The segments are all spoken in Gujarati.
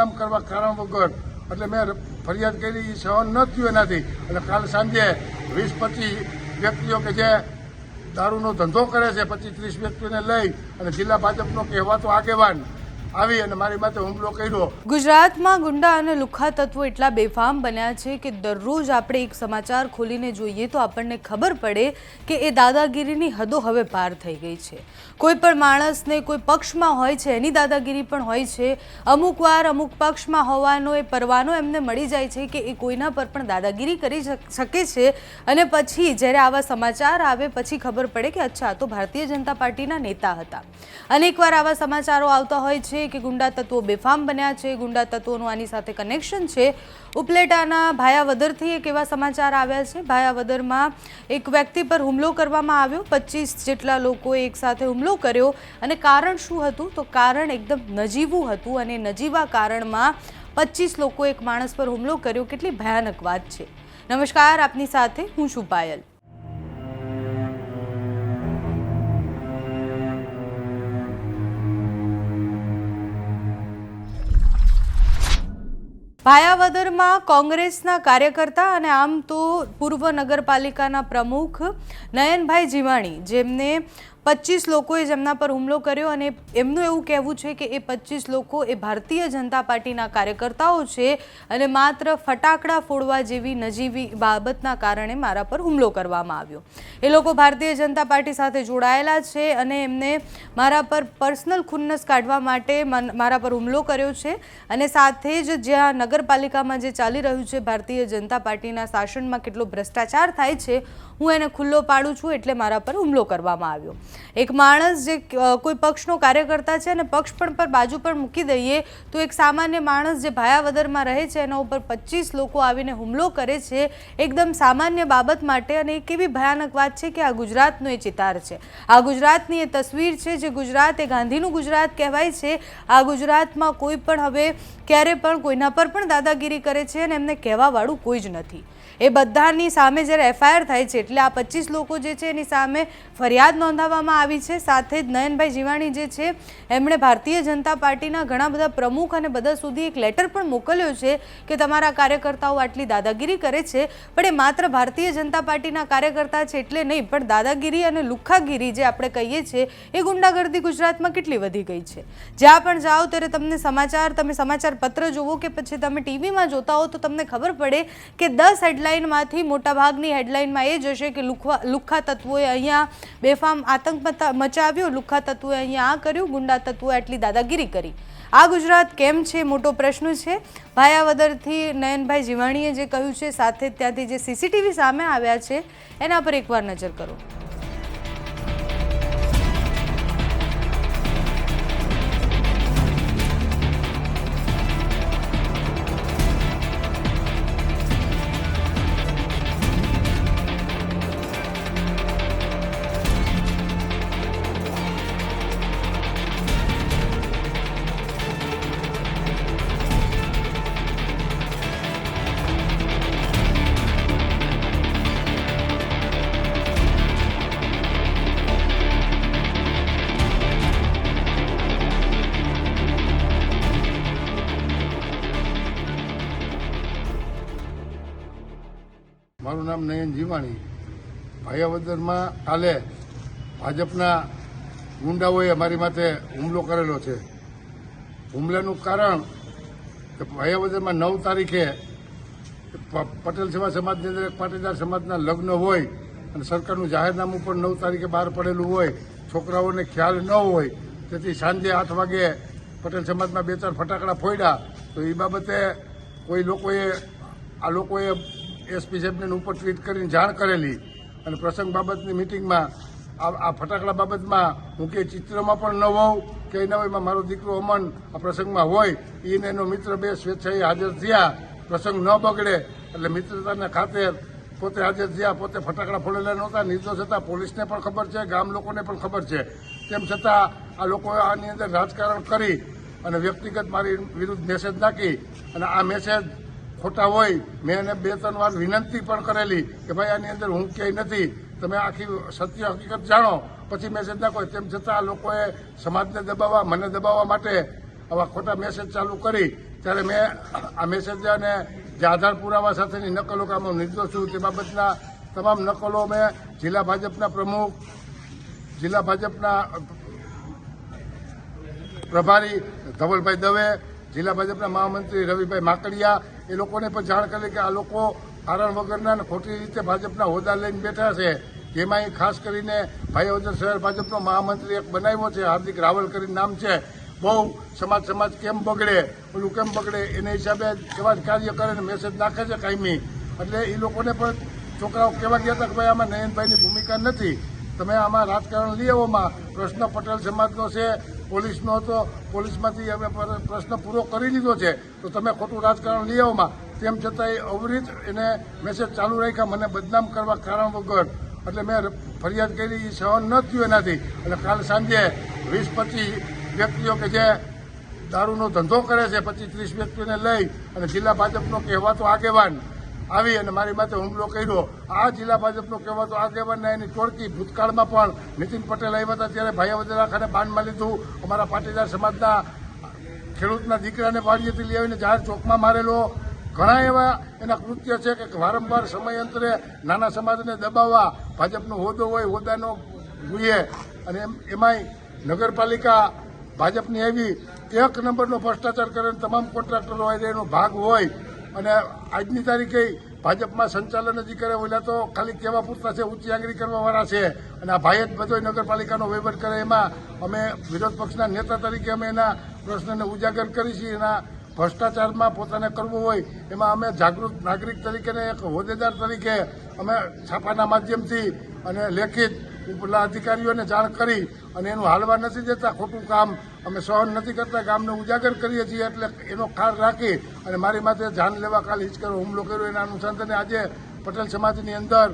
બદનામ કરવા કારણ વગર. એટલે મેં ફરિયાદ કરી એ સહન ન થયું એનાથી. અને કાલ સાંજે વીસ પચીસ વ્યક્તિઓ કે જે દારૂનો ધંધો કરે છે, પચીસ ત્રીસ વ્યક્તિઓને લઈ અને જિલ્લા ભાજપનો કહેવાતો આગેવાન આવી અને મારી માથે હુમલો કર્યો. ગુજરાતમાં ગુંડા અને લુખ્ખા તત્વો એટલા બેફામ બન્યા છે કે દરરોજ આપણે એક સમાચાર ખોલીને જોઈએ તો આપણને ખબર પડે કે એ દાદાગીરીની હદો હવે પાર થઈ ગઈ છે. કોઈ પણ માણસને કોઈ પક્ષમાં હોય છે, એની દાદાગીરી પણ હોય છે. અમુક વાર અમુક પક્ષમાં હોવાનો એ પરવાનો એમને મળી જાય છે કે એ કોઈના પર પણ દાદાગીરી કરી શક- છે. અને પછી જ્યારે આવા સમાચાર આવે પછી ખબર પડે કે અચ્છા તો ભારતીય જનતા પાર્ટીના નેતા હતા. અનેકવાર આવા સમાચારો આવતા હોય છે કે ગુંડા તત્વો બેફામ બન્યા છે, ગુંડા તત્વોનું આની સાથે કનેક્શન છે. ઉપલેટાના ભાયાવદરથી એક એવા સમાચાર આવ્યા છે. ભાયાવદરમાં એક વ્યક્તિ પર હુમલો કરવામાં આવ્યો. પચીસ જેટલા લોકોએ એકસાથે હુમલો કર્યો. અને કારણ શું હતું? તો કારણ એકદમ નજીવું હતું અને નજીવા કારણમાં પચીસ લોકો એક માણસ પર હુમલો કર્યો. કેટલી ભયાનક વાત છે. નમસ્કાર, આપની સાથે હું છું પાયલ. ભાયાવદરમાં કોંગ્રેસના કાર્યકર્તા અને આમ તો પૂર્વ નગરપાલિકાના પ્રમુખ નયનભાઈ જીવાણી જેમને પચીસ લોકોએ જેમના પર હુમલો કર્યો અને એમનું એવું કહેવું છે કે એ પચીસ લોકો એ ભારતીય જનતા પાર્ટીના કાર્યકર્તાઓ છે અને માત્ર ફટાકડા ફોડવા જેવી નજીવી બાબતના કારણે મારા પર હુમલો કરવામાં આવ્યો. એ લોકો ભારતીય જનતા પાર્ટી સાથે જોડાયેલા છે અને એમને મારા પર પર્સનલ ખુન્નસ કાઢવા માટે મારા પર હુમલો કર્યો છે અને સાથે જ જ્યાં નગરપાલિકામાં જે ચાલી રહ્યું છે, ભારતીય જનતા પાર્ટીના શાસનમાં કેટલો ભ્રષ્ટાચાર થાય છે હું એને ખુલ્લો પાડું છું એટલે મારા પર હુમલો કરવામાં આવ્યો. એક માણસ જે કોઈ પક્ષનો કાર્યકર્તા છે અને પક્ષ પણ પર બાજુ પર મૂકી દઈએ, તો એક સામાન્ય માણસ જે ભાયાવદરમાં રહે છે, એના ઉપર પચીસ લોકો આવીને હુમલો કરે છે, એકદમ સામાન્ય બાબત માટે અને એ કેવી ભયાનક વાત છે કે આ ગુજરાતનો એ ચિતાર છે. આ ગુજરાતની એ તસવીર છે જે ગુજરાત, એ ગાંધીનું ગુજરાત કહેવાય છે, આ ગુજરાતમાં કોઈ પણ હવે ક્યારે પણ કોઈના પર પણ દાદાગીરી કરે છે અને એમને કહેવાવાળું કોઈ જ નથી. એ બધાની સામે જ્યારે એફઆઈઆર થાય છે, એટલે આ પચીસ લોકો જે છે એની સામે ફરિયાદ નોંધાવવામાં આવી છે. સાથે જ નયનભાઈ જીવાણી જે છે, એમણે ભારતીય જનતા પાર્ટીના ઘણા બધા પ્રમુખ અને બધા સુધી એક લેટર પણ મોકલ્યો છે કે તમારા કાર્યકર્તાઓ આટલી દાદાગીરી કરે છે. પણ એ માત્ર ભારતીય જનતા પાર્ટીના કાર્યકર્તા છે એટલે નહીં, પણ દાદાગીરી અને લુખ્ખાગીરી જે આપણે કહીએ છીએ, એ ગુંડાગર્દી ગુજરાતમાં કેટલી વધી ગઈ છે. જ્યાં પણ જાઓ ત્યારે તમને સમાચાર, તમે સમાચાર પત્ર જુઓ કે પછી તમે ટીવીમાં જોતા હો તો તમને ખબર પડે કે દસ હેડલાઇનમાંથી મોટાભાગની હેડલાઇનમાં એ જ હશે કે લુખ્ખા લુખ્ખા તત્વોએ અહીંયા બેફામ આતંક મચાવ્યો લુખ્ખા તત્વોએ અહીંયા આ કર્યું, ગુંડા તત્વોએ આટલી દાદાગીરી કરી. આ ગુજરાત કેમ છે? મોટો પ્રશ્ન છે. ભાયાવદરથી નયનભાઈ જીવાણીએ જે કહ્યું છે, સાથે ત્યાંથી જે સીસીટીવી સામે આવ્યા છે, એના પર એકવાર નજર કરો. મારું નામ નયન જીવાણી. ભાયાવદરમાં કાલે ભાજપના ગુંડાઓએ મારી માથે હુમલો કરેલો છે. હુમલાનું કારણ કે ભાયાવદરમાં નવ તારીખે પટેલ સેવા સમાજની અંદર એક પાટીદાર સમાજના લગ્ન હોય અને સરકારનું જાહેરનામું પણ નવ તારીખે બહાર પડેલું હોય, છોકરાઓને ખ્યાલ ન હોય, તેથી સાંજે આઠ વાગે પટેલ સમાજમાં બે ચાર ફટાકડા ફોડ્યા, તો એ બાબતે કોઈ લોકોએ, આ લોકોએ એસપી સાહેબને ઉપર ટ્વીટ કરીને જાણ કરેલી અને પ્રસંગ બાબતની મિટિંગમાં આ ફટાકડા બાબતમાં હું કે ચિત્રમાં પણ ન હોઉં, કે ન હોય મારો દીકરો અમન આ પ્રસંગમાં હોય એને એનો મિત્ર બે સ્વેચ્છાએ હાજર થયા, પ્રસંગ ન બગડે, એટલે મિત્રતાના ખાતે પોતે હાજર થયા, પોતે ફટાકડા ફોડેલા નહોતા, નિર્દોષ હતા, પોલીસને પણ ખબર છે, ગામ લોકોને પણ ખબર છે. તેમ છતાં આ લોકોએ આની અંદર રાજકારણ કરી અને વ્યક્તિગત મારી વિરુદ્ધ મેસેજ નાખી અને આ મેસેજ ખોટા હોય, મેં એને બે, ત્રણ વાર વિનંતી પણ કરેલી કે ભાઈ, આની અંદર હું ક્યાંય નથી. તમે આખી સત્ય હકીકત જાણો. પછી મેસેજ નાખો તેમ છતાં આ લોકોએ સમાજને દબાવવા, મને દબાવવા માટે આવા ખોટા મેસેજ ચાલુ કરી. ત્યારે મેં આ મેસેજ અને જે આધાર પુરાવા સાથેની નકલો કે આમાં નિર્દોષ છું, તે બાબતના તમામ નકલો મેં જિલ્લા ભાજપના પ્રમુખ, જિલ્લા ભાજપના પ્રભારી ધવલભાઈ દવે જિલ્લા ભાજપના મહામંત્રી રવિભાઈ માકડિયા, એ લોકોને પણ જાણ કરી કે આ લોકો કારણ વગરના ખોટી રીતે ભાજપના હોદ્દા લઈને બેઠા છે. જેમાં ખાસ કરીને ભાઈઓદર શહેર ભાજપનો મહામંત્રી એક બનાવ્યો છે, હાર્દિક રાવલ કરીને નામ છે. બહુ સમાજ સમાજ કેમ બગડે? ઓલું કેમ બગડે? એના હિસાબે એવા જ કાર્ય કરે ને મેસેજ નાખે છે કાયમી. એટલે એ લોકોને પણ છોકરાઓ કહેવા ગયા હતા કે ભાઈ, આમાં નયનભાઈની ભૂમિકા નથી. તમે આમાં રાજકારણ લઈ આવોમાં પ્રશ્ન પટેલ સમાજનો છે પોલીસનો હતો પોલીસમાંથી અમે પ્રશ્ન પૂરો કરી લીધો છે. તો તમે ખોટું રાજકારણ લઈ આવમાં તેમ છતાંય અવરિત એને મેસેજ ચાલુ રાખ્યા. મને બદનામ કરવા કારણ વગર. એટલે મેં ફરિયાદ કરી. એ સહન ન થયું એનાથી. એટલે કાલ સાંજે વીસ પચીસ વ્યક્તિઓ કે જે દારૂનો ધંધો કરે છે, પચીસ ત્રીસ વ્યક્તિઓને લઈ અને જિલ્લા ભાજપનો કહેવાતો આગેવાન આવી અને મારી માથે હુમલો કર્યો. આ જિલ્લા ભાજપનો કહેવાતો આગેવાન એની ટોળકી ભૂતકાળમાં પણ નીતિન પટેલ આવ્યા હતા ત્યારે ભાઈ વધેરા ખાને બાનમાં લીધું. અમારા પાટીદાર સમાજના ખેડૂતના દીકરાને વાડીએથી લઈ આવીને જાહેર ચોકમાં મારેલો. ઘણા એવા એના કૃત્ય છે કે વારંવાર સમયાંતરે નાના સમાજને દબાવવા ભાજપનો હોદ્દો હોય, હોદ્દાનો જોઈએ. અને એમ એમાંય નગરપાલિકા ભાજપની એવી એક નંબરનો ભ્રષ્ટાચાર કરે તમામ કોન્ટ્રાક્ટરો એનો ભાગ હોય. અને આજની તારીખે ભાજપમાં સંચાલન જ કરે ઓલા તો ખાલી કહેવા પૂરતા છે, ઊંચી આંગળી કરવાવાળા છે. અને આ ભાઈ જ બધો નગરપાલિકાનો વહીવટ કરે, એમાં અમે વિરોધ પક્ષના નેતા તરીકે અમે એના પ્રશ્નને ઉજાગર કરી છીએ. એના ભ્રષ્ટાચારમાં પોતાને કરવું હોય, એમાં અમે જાગૃત નાગરિક તરીકે એક હોદ્દેદાર તરીકે અમે છાપાના માધ્યમથી અને લેખિત ઉપલા અધિકારીઓને જાણ કરી અને એનું હાલવા નથી દેતા, ખોટું કામ અમે સહન નથી કરતા, ગામને ઉજાગર કરીએ છીએ એટલે એનો ખાર રાખી અને મારી માથે જાન લેવા કાલ હિચકરો હુમલો કર્યો એના અનુસંધાને આજે પટેલ સમાજની અંદર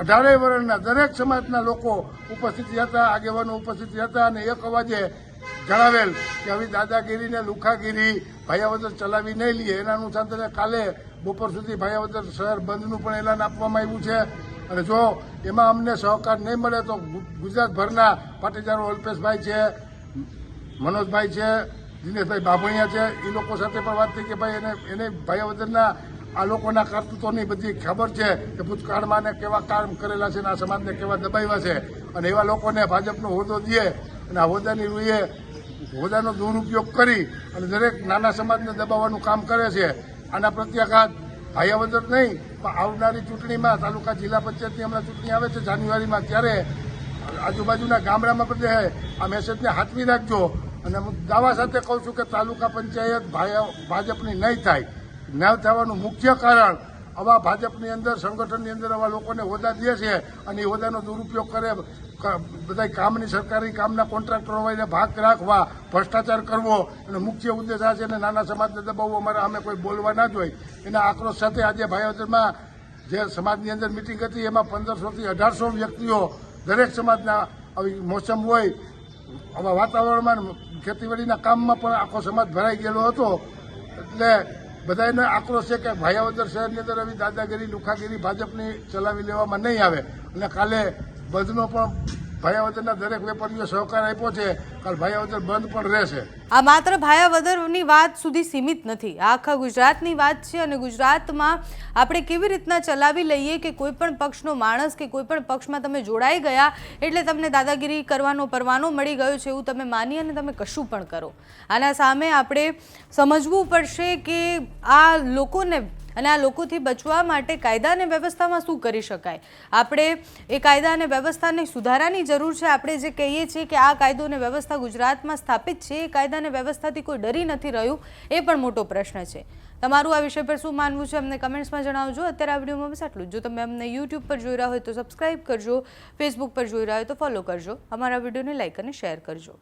અઢારેય વર્ણના દરેક સમાજના લોકો ઉપસ્થિત હતા આગેવાનો ઉપસ્થિત હતા અને એક અવાજે જણાવેલ કે આવી દાદાગીરીને લુખાગીરી ભાયાવદર ચલાવી નહીં લઈએ એના અનુસંધાને કાલે બપોર સુધી ભાયાવદર શહેર બંધનું પણ એલાન આપવામાં આવ્યું છે. અને જો એમાં અમને સહકાર નહીં મળે તો ગુજરાતભરના પાટીદારો અલ્પેશભાઈ છે, મનોજભાઈ છે, દિનેશભાઈ બાભણિયા છે, એ લોકો સાથે પણ વાત થઈ કે ભાઈ એને એને ભાઈવદરના આ લોકોના કરતૂતોની બધી ખબર છે કે ભૂતકાળમાં ને કેવા કામ કરેલા છે અને આ સમાજને કેવા દબાવ્યા છે. અને એવા લોકોને ભાજપનો હોદ્દો દે અને આ હોદ્દાની રૂએ હોદ્દાનો દુરુપયોગ કરી અને દરેક નાના સમાજને દબાવવાનું કામ કરે છે. આના પ્રત્યાઘાત ભાયાવદર નહીં, પણ આવનારી ચૂંટણીમાં તાલુકા જિલ્લા પંચાયતની હમણાં ચૂંટણી આવે છે જાન્યુઆરીમાં, ત્યારે આજુબાજુના ગામડામાં બધે આ મેસેજને હાથવી રાખજો અને હું દાવા સાથે કહું છું કે તાલુકા પંચાયત ભાજપની નહીં થાય. ન થવાનું મુખ્ય કારણ, આવા ભાજપની અંદર, સંગઠનની અંદર આવા લોકોને હોદ્દા દે છે અને એ હોદ્દાનો દુરુપયોગ કરે. બધા કામની સરકારી કામના કોન્ટ્રાક્ટરો હોય ભાગ રાખવા, ભ્રષ્ટાચાર કરવો અને મુખ્ય ઉદ્દેશ આ છે અને નાના સમાજને દબાવવો. અમારે અમે કોઈ બોલવા ના જોઈએ એના આક્રોશ સાથે આજે ભાઈઓદરમાં જે સમાજની અંદર મિટિંગ હતી, એમાં પંદરસોથી અઢારસો વ્યક્તિઓ દરેક સમાજના આવી મોસમ હોય, આવા વાતાવરણમાં ખેતીવાડીના કામમાં પણ આખો સમાજ ભરાઈ ગયેલો હતો. એટલે બધાને આક્રોશ છે કે ભાયાવદર શહેરની અંદર આવી દાદાગીરી, લુખાગીરી ભાજપની ચલાવી લેવામાં નહીં આવે. અને કાલે બંધનો પણ ભાયાવદરના દરેક વેપારીઓ સહકાર છે. આ માત્ર ભાયાવદરની વાત સુધી સીમિત નથી. આખા ગુજરાતની વાત છે અને ગુજરાતમાં આપણે કેવી રીતના ચલાવી લઈએ કે કોઈ પક્ષનો માણસ કે કોઈ પક્ષમાં તમે જોડાઈ ગયા એટલે તમને દાદાગીરી કરવાનો પરવાનો મળી ગયો છે એવું તમે માની અને તમે કશું પણ કરો. આના સામે આપણે સમજવું પડશે કે આ લોકોને અને આ લોકોથી બચવા માટે કાયદા અને વ્યવસ્થામાં શું કરી શકાય? આપણે એ કાયદા અને વ્યવસ્થાને સુધારાની જરૂર છે. આપણે જે કહીએ છીએ કે આ કાયદો અને વ્યવસ્થા ગુજરાતમાં સ્થાપિત છે, એ કાયદા અને વ્યવસ્થાથી કોઈ ડરી નથી રહ્યું, એ પણ મોટો પ્રશ્ન છે. તમારું આ વિષય પર શું માનવું છે? અમને કમેન્ટ્સમાં જણાવજો. અત્યારે આ વિડીયોમાં બસ આટલું જ. તમે અમને યુટ્યુબ પર જોઈ રહ્યા હોય તો સબસ્ક્રાઇબ કરજો ફેસબુક પર જોઈ રહ્યા હોય તો ફોલો કરજો. અમારા વિડીયોને લાઇક અને શેર કરજો.